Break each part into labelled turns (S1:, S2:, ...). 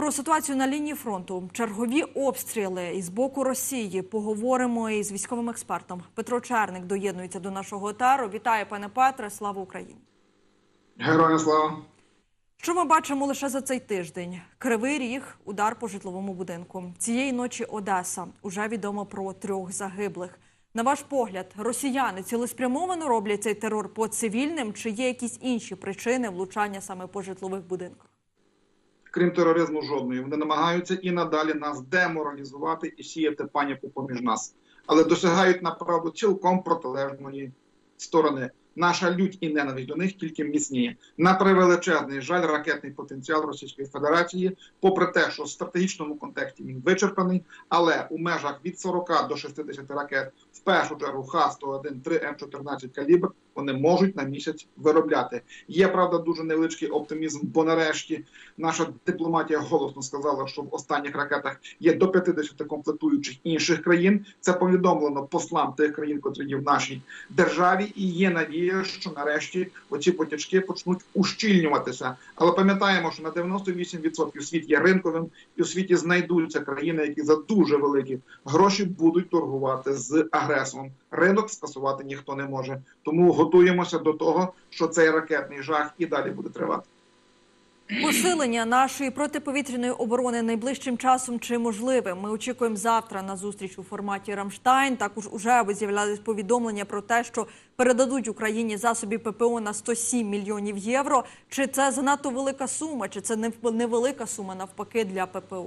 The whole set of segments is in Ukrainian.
S1: про ситуацію на лінії фронту, чергові обстріли із боку Росії. Поговоримо із військовим експертом. Петро Черник доєднується до нашого етеру. Вітаю, пане Петре. Слава Україні!
S2: Героям слава.
S1: Що ми бачимо лише за цей тиждень? Кривий ріг, удар по житловому будинку. Цієї ночі Одеса. Уже відомо про трьох загиблих. На ваш погляд, росіяни цілеспрямовано роблять цей терор по цивільним, чи є якісь інші причини влучання саме по житлових будинках?
S2: Крім тероризму, жодної. Вони намагаються і надалі нас деморалізувати і сіяти паніку поміж нас, але досягають направду цілком протилежної сторони. Наша лють і ненависть до них тільки міцніє. На превеличезний жаль, ракетний потенціал Російської Федерації, попри те, що в стратегічному контексті він вичерпаний, але у межах від 40 до 60 ракет, в першу чергу Х-101, 3 М14 калібр, вони можуть на місяць виробляти. Є правда дуже невеличкий оптимізм, бо нарешті наша дипломатія голосно сказала, що в останніх ракетах є до 50 комплектуючих інших країн. Це повідомлено послам тих країн, котрі є в нашій державі, і є надія, що нарешті оці потячки почнуть ущільнюватися. Але пам'ятаємо, що на 98% світ є ринковим, і у світі знайдуться країни, які за дуже великі гроші будуть торгувати з агресором. Ринок скасувати ніхто не може. Тому готуємося до того, що цей ракетний жах і далі буде тривати.
S1: Посилення нашої протиповітряної оборони найближчим часом чи можливе? Ми очікуємо завтра на зустріч у форматі Рамштайн. Також уже з'являлись повідомлення про те, що передадуть Україні засобі ППО на 107 мільйонів євро. Чи це занадто велика сума, чи це не- невелика сума навпаки для ППО?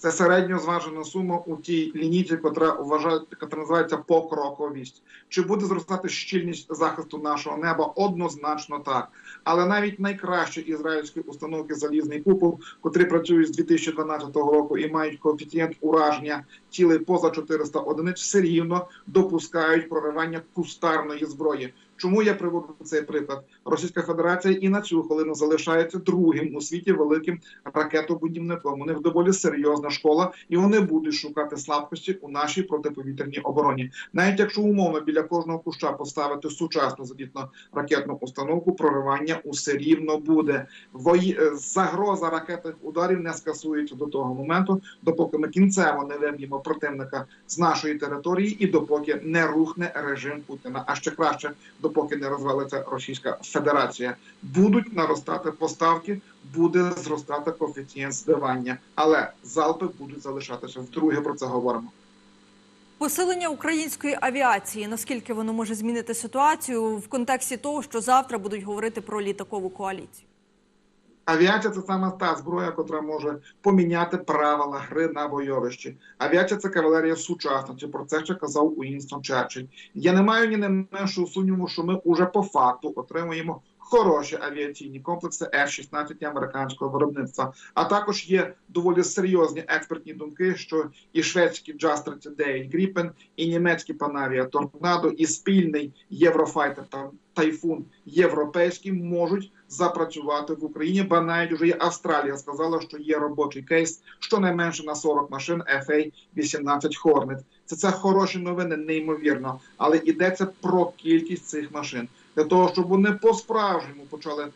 S2: Це середньо зважена сума у тій лінійці, котра вважає, яка називається покроковість. Чи буде зростати щільність захисту нашого неба? Однозначно так. Але навіть найкращі ізраїльські установки залізний купол, котрі працюють з 2012 року і мають коефіцієнт ураження цілий поза 400 одиниць, все рівно допускають проривання кустарної зброї. Чому я приводжу цей приклад? Російська Федерація і на цю хвилину залишається другим у світі великим ракетобудівником. У них доволі серйозна школа, і вони будуть шукати слабкості у нашій протиповітряній обороні. Навіть якщо умовно біля кожного куща поставити сучасну зенітно ракетну установку, проривання усе рівно буде. Вої... е, Загроза ракетних ударів не скасується до того моменту, допоки ми кінцево не виб'ємо противника з нашої території, і допоки не рухне режим Путіна. А ще краще, допоки не розвалиться Російська Федерація. Будуть наростати поставки, буде зростати коефіцієнт збивання, але залпи будуть залишатися. Вдруге про це говоримо.
S1: Посилення української авіації. Наскільки воно може змінити ситуацію в контексті того, що завтра будуть говорити про літакову коаліцію?
S2: Авіація це саме та зброя, котра може поміняти правила гри на бойовищі. Авіація це кавалерія сучасності. Про це ще казав Уінстон Черчилль. Я не маю ні не меншого сумніву, що ми уже по факту отримуємо хороші авіаційні комплекси F-16 американського виробництва. А також є доволі серйозні експертні думки, що і шведський Джаз 39 Gripen, і німецький Panavia Торнадо, і спільний Єврофайтер та Тайфун європейський можуть запрацювати в Україні. Ба навіть уже і Австралія сказала, що є робочий кейс щонайменше на 40 машин FA-18 Hornet. Це це хороші новини, неймовірно, але йдеться про кількість цих машин для того, щоб вони по-справжньому почали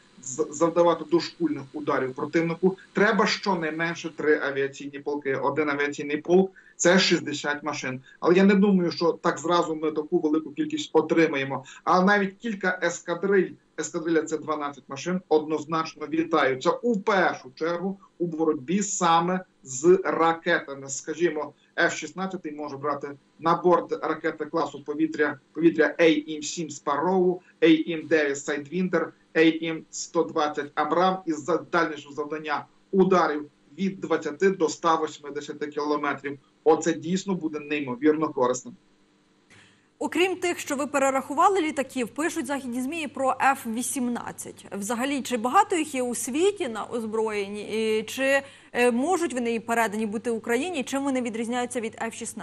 S2: завдавати дошкульних ударів противнику. Треба щонайменше три авіаційні полки. Один авіаційний полк це 60 машин. Але я не думаю, що так зразу ми таку велику кількість отримаємо. А навіть кілька ескадриль. Ескадрилья це 12 машин. Однозначно вітаються у першу чергу у боротьбі саме з ракетами. Скажімо, F-16 може брати на борт ракети класу повітря повітря AIM-7 Sparrow, AIM-9 Sidewinder, AIM-120 Абрам із дальністю завдання ударів від 20 до 180 кілометрів. Оце дійсно буде неймовірно корисним.
S1: Окрім тих, що ви перерахували літаків, пишуть західні змі про F-18. Взагалі, чи багато їх є у світі на озброєнні, і чи е, можуть вони передані бути Україні? Чим вони відрізняються від F-16?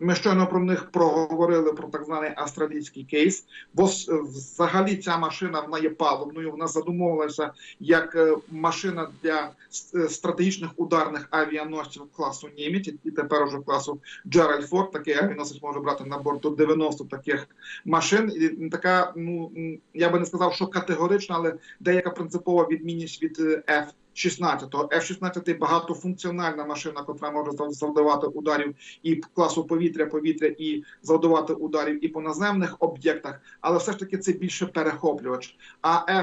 S2: Ми щойно про них проговорили про так званий австралійський кейс. Бо взагалі ця машина вона є палубною. Вона задумувалася як е, машина для е, стратегічних ударних авіаносців класу Німець і тепер уже класу Джеральд Форд. Такий авіаносець може брати на борт до 90 таких машин. І така, ну я би не сказав, що категорична, але деяка принципова відмінність від е, F F-16. F-16 багатофункціональна машина, котра може зав- завдавати ударів і класу повітря, повітря, і завдавати ударів і по наземних об'єктах, але все ж таки це більше перехоплювач. А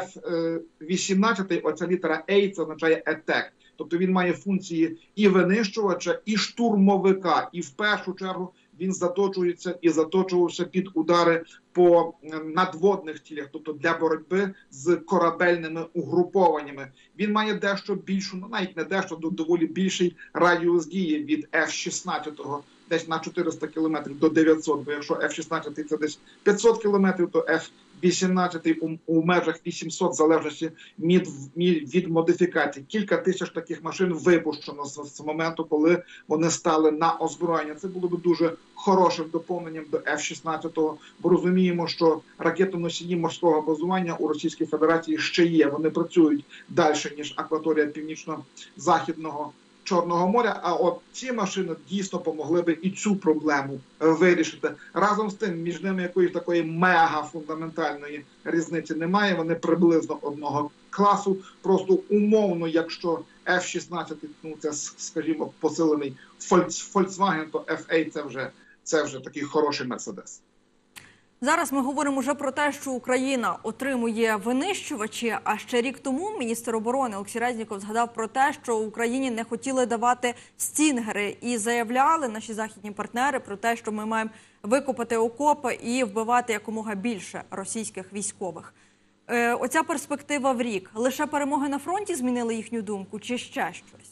S2: F-18, оця літера A, це означає attack. Тобто він має функції і винищувача, і штурмовика, і в першу чергу він заточується і заточувався під удари по е, надводних тілях, тобто для боротьби з корабельними угрупованнями. Він має дещо більшу, ну навіть не дещо доволі більший радіус дії від F-16, десь на 400 кілометрів до 900, бо якщо F-16 це десь 500 кілометрів, то F-16 18 у межах 800 в залежності від, від модифікації. Кілька тисяч таких машин випущено з, з моменту, коли вони стали на озброєння. Це було б дуже хорошим доповненням до F-16, бо розуміємо, що ракетоносії морського базування у Російській Федерації ще є. Вони працюють далі ніж акваторія північно-західного. Чорного моря, а от ці машини дійсно помогли би і цю проблему е, вирішити. Разом з тим, між ними якоїсь такої мега фундаментальної різниці немає. Вони приблизно одного класу. Просто умовно, якщо F-16, ну це скажімо, посилений Volks- Volkswagen, то FA це вже це вже такий хороший Мерседес.
S1: Зараз ми говоримо вже про те, що Україна отримує винищувачі. А ще рік тому міністр оборони Олексій Резніков згадав про те, що Україні не хотіли давати стінгери, і заявляли наші західні партнери про те, що ми маємо викопати окопи і вбивати якомога більше російських військових. Е, оця перспектива в рік лише перемоги на фронті змінили їхню думку, чи ще щось?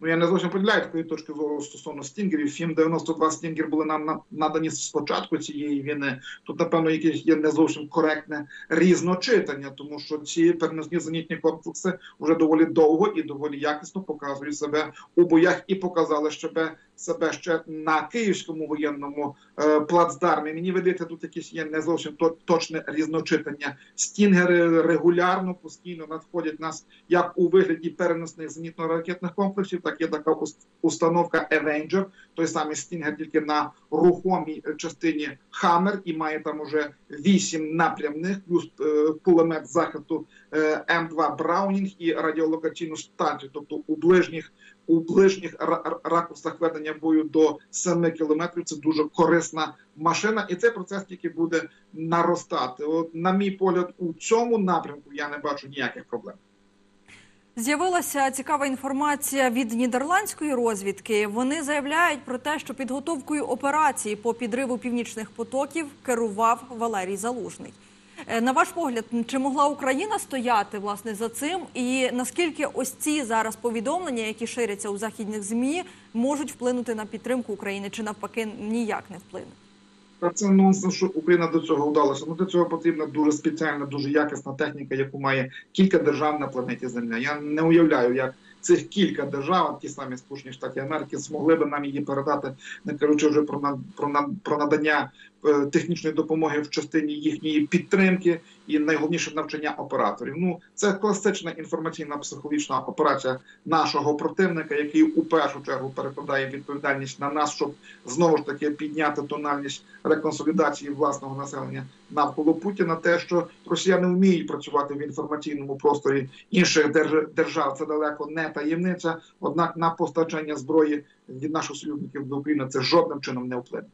S2: Ну я не зовсім поділяю такої точки зору стосовно стінгерів. Фім 92 стінгер були нам на- надані спочатку цієї війни. Тут, напевно, якесь є не зовсім коректне різночитання, тому що ці переносні зенітні комплекси вже доволі довго і доволі якісно показують себе у боях і показали себе, себе ще на київському воєнному е, плацдармі. Мені видається, тут якесь є не зовсім точне різночитання. Стінгери регулярно постійно надходять нас як у вигляді переносних зенітно-ракетних комплексів, так є така установка Avenger, той самий стінгер, тільки на рухомій е, частині Хаммер, і має там уже вісім напрямних, плюс е, кулемет захисту е, М2 Браунінг і радіолокаційну станцію, тобто у ближніх у ближніх ра- ра- ракурсах ведення бою до 7 кілометрів. Це дуже корисна машина, і цей процес тільки буде наростати. От, на мій погляд, у цьому напрямку я не бачу ніяких проблем.
S1: З'явилася цікава інформація від нідерландської розвідки. Вони заявляють про те, що підготовкою операції по підриву північних потоків керував Валерій Залужний. Е, На ваш погляд, чи могла Україна стояти власне за цим? І наскільки ось ці зараз повідомлення, які ширяться у західних змі, можуть вплинути на підтримку України, чи навпаки ніяк не вплинуть?
S2: Та це нонсенс, що Україна до цього вдалася. Ну для цього потрібна дуже спеціальна, дуже якісна техніка, яку має кілька держав на планеті Земля. Я не уявляю, як цих кілька держав, ті самі Сполучені Штати Америки, змогли би нам її передати, не кажучи вже про на- про, на- про надання е, технічної допомоги в частині їхньої підтримки і найголовніше навчання операторів. Ну це класична інформаційна психологічна операція нашого противника, який у першу чергу перекладає відповідальність на нас, щоб знову ж таки підняти тональність реконсолідації власного населення навколо Путіна. Те, що росіяни вміють працювати в інформаційному просторі інших держ- держав, це далеко не таємниця. Однак на постачання зброї від наших союзників до України це жодним чином не вплине.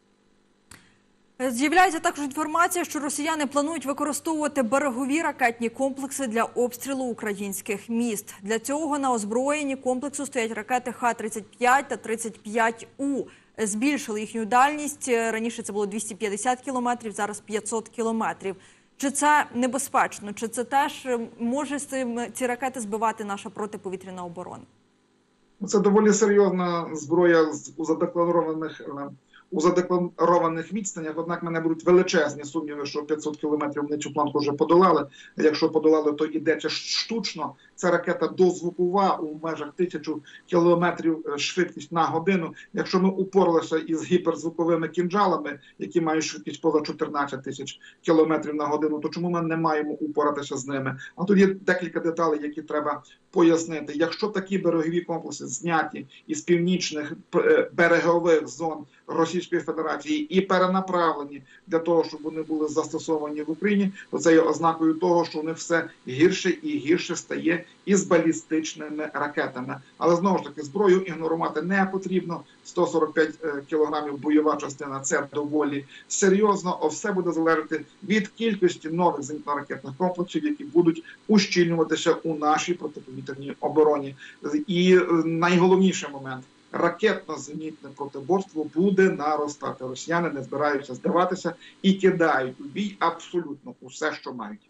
S1: З'являється також інформація, що росіяни планують використовувати берегові ракетні комплекси для обстрілу українських міст. Для цього на озброєнні комплексу стоять ракети Х-35 та 35У. Е, Збільшили їхню дальність. Е, Раніше це було 250 кілометрів, зараз 500 кілометрів. Чи це небезпечно? Чи це теж е, може з ці ракети збивати наша протиповітряна оборона?
S2: Це доволі серйозна зброя з- у задекларованих е, у задекларованих відстанях. Однак мене будуть величезні сумніви, що 500 кілометрів вони цю планку вже подолали. Якщо подолали, то йдеться штучно. Це ракета дозвукова у межах тисячу кілометрів е, швидкість на годину. Якщо ми упоралися із гіперзвуковими кінжалами, які мають швидкість поза 14 тисяч кілометрів на годину, то чому ми не маємо упоратися з ними? А тут є декілька деталей, які треба пояснити. Якщо такі берегові комплекси зняті із північних е, берегових зон Російської Федерації і перенаправлені для того, щоб вони були застосовані в Україні, то це є ознакою того, що вони все гірше і гірше стає із балістичними ракетами. Але знову ж таки зброю ігнорувати не потрібно. 145 е, кілограмів бойова частина це доволі серйозно. А все буде залежати від кількості нових зенітно-ракетних комплексів, які будуть ущільнюватися у нашій протиповітряній обороні. І е, найголовніший момент. Ракетно-зенітне протиборство буде наростати. Росіяни не збираються здаватися і кидають у бій абсолютно усе, що мають.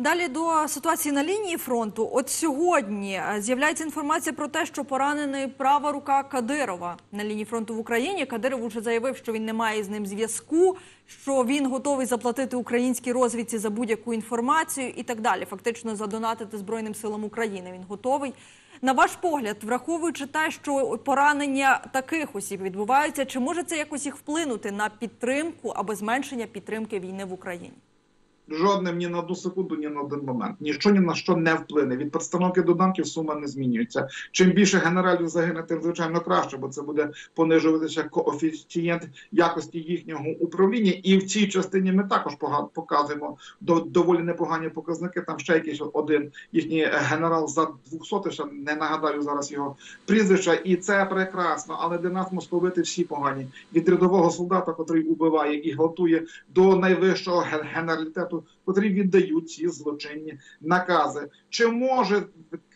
S1: Далі до ситуації на лінії фронту. От сьогодні е, з'являється інформація про те, що поранений права рука Кадирова на лінії фронту в Україні. Кадиров вже заявив, що він не має з ним зв'язку, що він готовий заплатити українській розвідці за будь-яку інформацію і так далі. Фактично задонатити Збройним силам України. Він готовий. На ваш погляд, враховуючи те, що поранення таких осіб відбуваються, чи може це якось їх вплинути на підтримку або зменшення підтримки війни в Україні?
S2: Жодним ні на одну секунду, ні на один момент. Ніщо ні на що не вплине. Від підстановки до данків сума не змінюється. Чим більше генералів загине, тим звичайно краще, бо це буде понижуватися коефіцієнт якості їхнього управління. І в цій частині ми також показуємо до доволі непогані показники. Там ще якийсь один їхній генерал за 200, ще не нагадаю зараз його прізвища, і це прекрасно. Але для нас московити всі погані від рядового солдата, котрий убиває і готує до найвищого ген- генералітету, котрі віддають ці злочинні накази. Чи може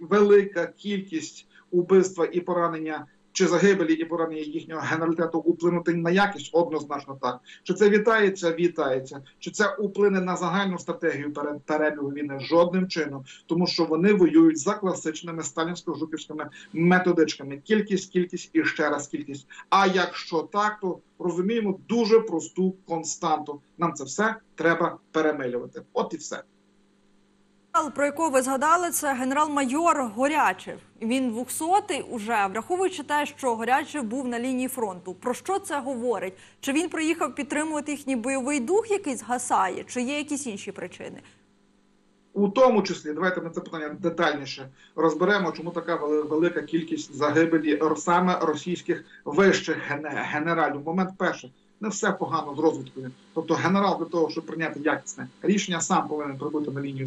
S2: велика кількість убивства і поранення? Чи загибелі і поранення їхнього генералітету вплинути на якість однозначно так. Чи це вітається? Вітається. Чи це вплине на загальну стратегію пере- перебігу війни? Жодним чином, тому що вони воюють за класичними сталінсько-жуківськими методичками. Кількість, кількість і ще раз кількість. А якщо так, то розуміємо дуже просту константу. Нам це все треба перемилювати. От і все.
S1: Про якого ви згадали, це генерал-майор Горячев. Він 200-й уже, враховуючи те, що Горячев був на лінії фронту. Про що це говорить? Чи він приїхав підтримувати їхній бойовий дух, який згасає, чи є якісь інші причини?
S2: У тому числі, давайте ми це питання детальніше розберемо, чому така велика кількість загибелі саме російських вищих генералів. Момент перший. Не все погано з розвідкою. Тобто генерал для того, щоб прийняти якісне рішення, сам повинен прибути на лінію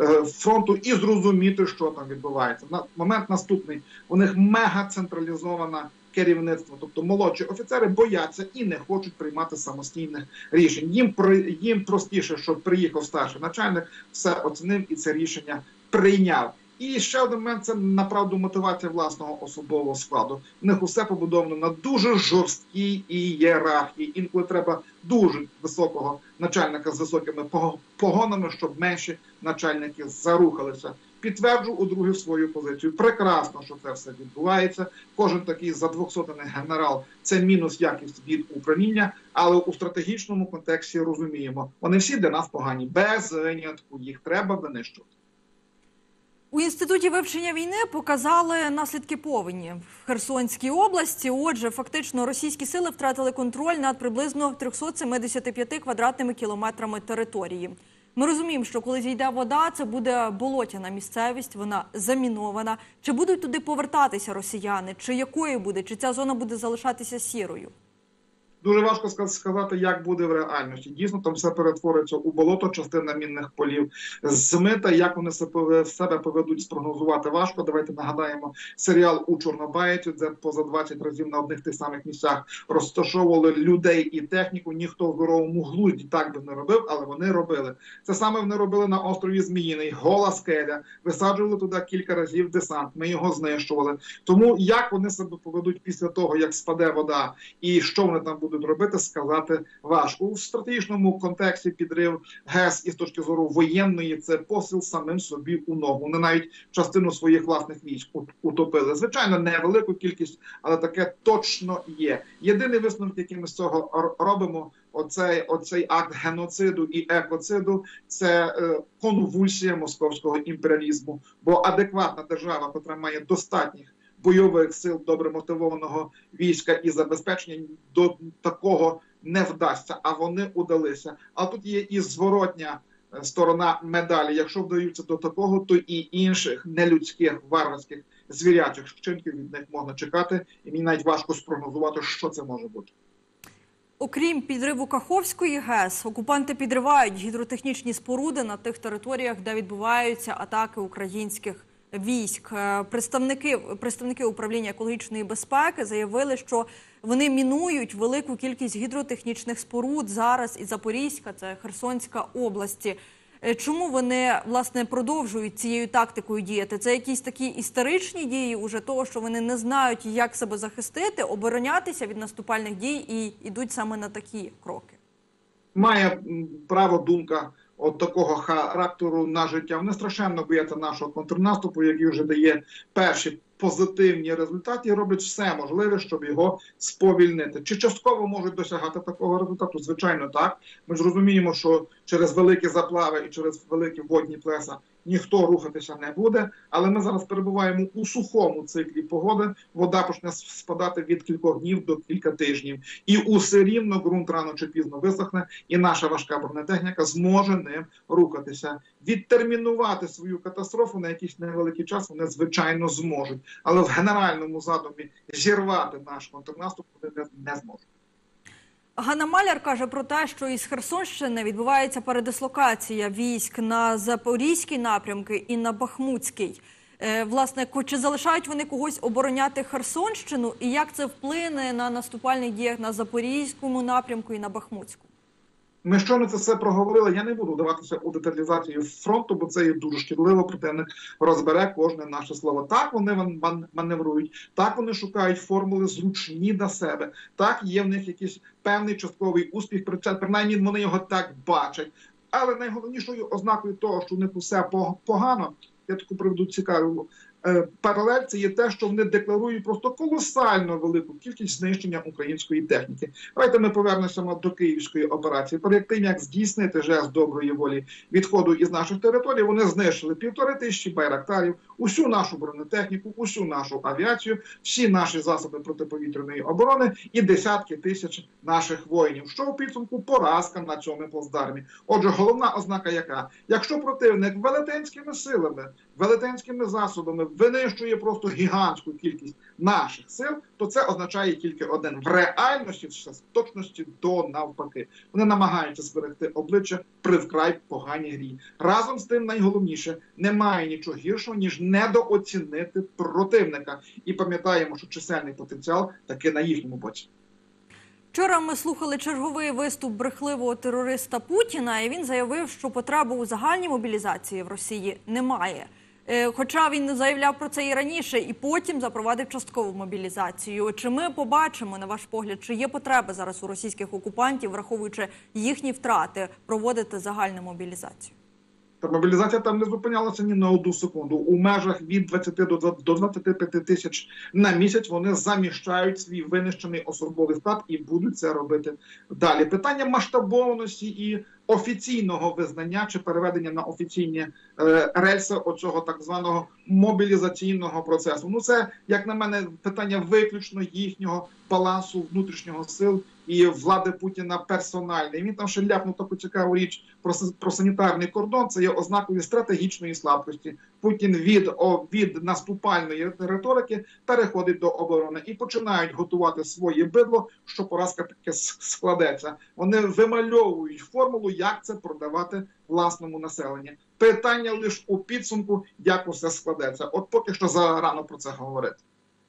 S2: е, фронту і зрозуміти, що там відбувається. На момент наступний у них мега централізована керівництво, тобто молодші офіцери бояться і не хочуть приймати самостійних рішень. Їм їм простіше, щоб приїхав старший начальник, все оцінив і це рішення прийняв. І ще один момент це направду мотивація власного особового складу. У них усе побудовано на дуже жорсткій ієрархії. Інколи треба дуже високого начальника з високими погонами, щоб менші начальники зарухалися. Підтверджу у друге свою позицію. Прекрасно, що це все відбувається. Кожен такий за 200 генерал це мінус якість від управління, але у стратегічному контексті розуміємо, вони всі для нас погані. Без винятку їх треба винищувати.
S1: У інституті вивчення війни показали наслідки повені в Херсонській області. Отже, фактично російські сили втратили контроль над приблизно 375 квадратними кілометрами території. Ми розуміємо, що коли зійде вода, це буде болотяна місцевість, вона замінована. Чи будуть туди повертатися росіяни? Чи якою буде? Чи ця зона буде залишатися сірою?
S2: Дуже важко ска- сказати, як буде в реальності. Дійсно, там все перетвориться у болото, частина мінних полів змита. Як вони себе поведуть, спрогнозувати важко. Давайте нагадаємо серіал у Чорнобаєті, де поза 20 разів на одних тих самих місцях розташовували людей і техніку. Ніхто в здоровому глузді так би не робив, але вони робили. Це саме вони робили на острові Зміїний, гола скеля, висаджували туди кілька разів десант. Ми його знищували. Тому як вони себе поведуть після того, як спаде вода, і що вони там будуть робити, сказати важко. У стратегічному контексті підрив ГЕС із точки зору воєнної це посил самим собі у ногу. Вони навіть частину своїх власних військ утопили. Звичайно, невелику кількість, але таке точно є. Єдиний висновок, який ми з цього робимо. Оцей оцей акт геноциду і екоциду це е, конвульсія московського імперіалізму. Бо адекватна держава, яка має достатніх бойових сил, добре мотивованого війська і забезпечення до такого не вдасться, а вони удалися. А тут є і зворотня е, сторона медалі. Якщо вдаються до такого, то і інших нелюдських варварських звірячих вчинків від них можна чекати, і мені навіть важко спрогнозувати, що це може бути.
S1: Окрім підриву Каховської ГЕС, окупанти підривають гідротехнічні споруди на тих територіях, де відбуваються атаки українських військ. Е, Представники представники управління екологічної безпеки заявили, що вони мінують велику кількість гідротехнічних споруд зараз і Запорізька, це Херсонська області. Е, Чому вони власне продовжують цією тактикою діяти? Це якісь такі історичні дії, уже того, що вони не знають, як себе захистити, оборонятися від наступальних дій і йдуть саме на такі кроки.
S2: Має право думка от такого характеру на життя. Вони страшенно бояться нашого контрнаступу, який вже дає перші позитивні результати, і роблять все можливе, щоб його сповільнити. Чи частково можуть досягати такого результату? Звичайно, так. Ми ж розуміємо, що через великі заплави і через великі водні плеса ніхто рухатися не буде. Але ми зараз перебуваємо у сухому циклі погоди. Вода почне спадати від кількох днів до кілька тижнів, і усе рівно ґрунт рано чи пізно висохне, і наша важка бронетехніка зможе ним рухатися. Відтермінувати свою катастрофу на якийсь невеликий час вони звичайно зможуть, але в генеральному задумі зірвати наш контрнаступ вони не, зможуть.
S1: Ганна Маляр каже про те, що із Херсонщини відбувається передислокація військ на Запорізький напрямки і на Бахмутський. Е, Власне, чи залишають вони когось обороняти Херсонщину, і як це вплине на наступальних діях на Запорізькому напрямку і на Бахмутську?
S2: Ми щойно це все проговорили. Я не буду вдаватися у деталізацію фронту, бо це є дуже шкідливо. Противник розбере кожне наше слово. Так вони ман- ман- маневрують, так вони шукають формули зручні для себе. Так є в них якийсь певний частковий успіх. Принаймні вони його так бачать. Але найголовнішою ознакою того, що у них усе по- погано, я таку приведу цікаву паралель. Це є те, що вони декларують просто колосально велику кількість знищення української техніки. Давайте ми повернемося до київської операції. Перед тим як здійснити жест доброї волі відходу із наших територій, вони знищили півтори тисячі байрактарів, усю нашу бронетехніку, усю нашу авіацію, всі наші засоби протиповітряної оборони і десятки тисяч наших воїнів. Що у підсумку поразка на цьому плацдармі. Отже, головна ознака, яка якщо противник велетенськими силами, велетенськими засобами винищує просто гігантську кількість наших сил, то це означає тільки один в реальності, з точності до навпаки. Вони намагаються зберегти обличчя при вкрай поганій грі. Разом з тим, найголовніше, немає нічого гіршого ніж недооцінити противника. І пам'ятаємо, що чисельний потенціал таки на їхньому боці.
S1: Вчора ми слухали черговий виступ брехливого терориста Путіна, і він заявив, що потреби у загальній мобілізації в Росії немає. Е, Хоча він заявляв про це і раніше, і потім запровадив часткову мобілізацію. Чи ми побачимо, на ваш погляд, чи є потреба зараз у російських окупантів, враховуючи їхні втрати, проводити загальну мобілізацію?
S2: Та мобілізація там не зупинялася ні на одну секунду. У межах від 20 до 20 до 25 тисяч на місяць вони заміщають свій винищений особовий склад і будуть це робити далі. Питання масштабованості і офіційного визнання чи переведення на офіційні е, рельси оцього так званого мобілізаційного процесу. Ну це як на мене питання виключно їхнього балансу внутрішнього сил і влади Путіна персональне. Він там ще ляпнув таку цікаву річ про, про санітарний кордон. Це є ознакою стратегічної слабкості. Путін від о, від наступальної риторики переходить до оборони і починають готувати своє бидло, що поразка таке складеться. Вони вимальовують формулу, як це продавати власному населенню. Питання лише у підсумку, як усе складеться. От поки що зарано про це говорити.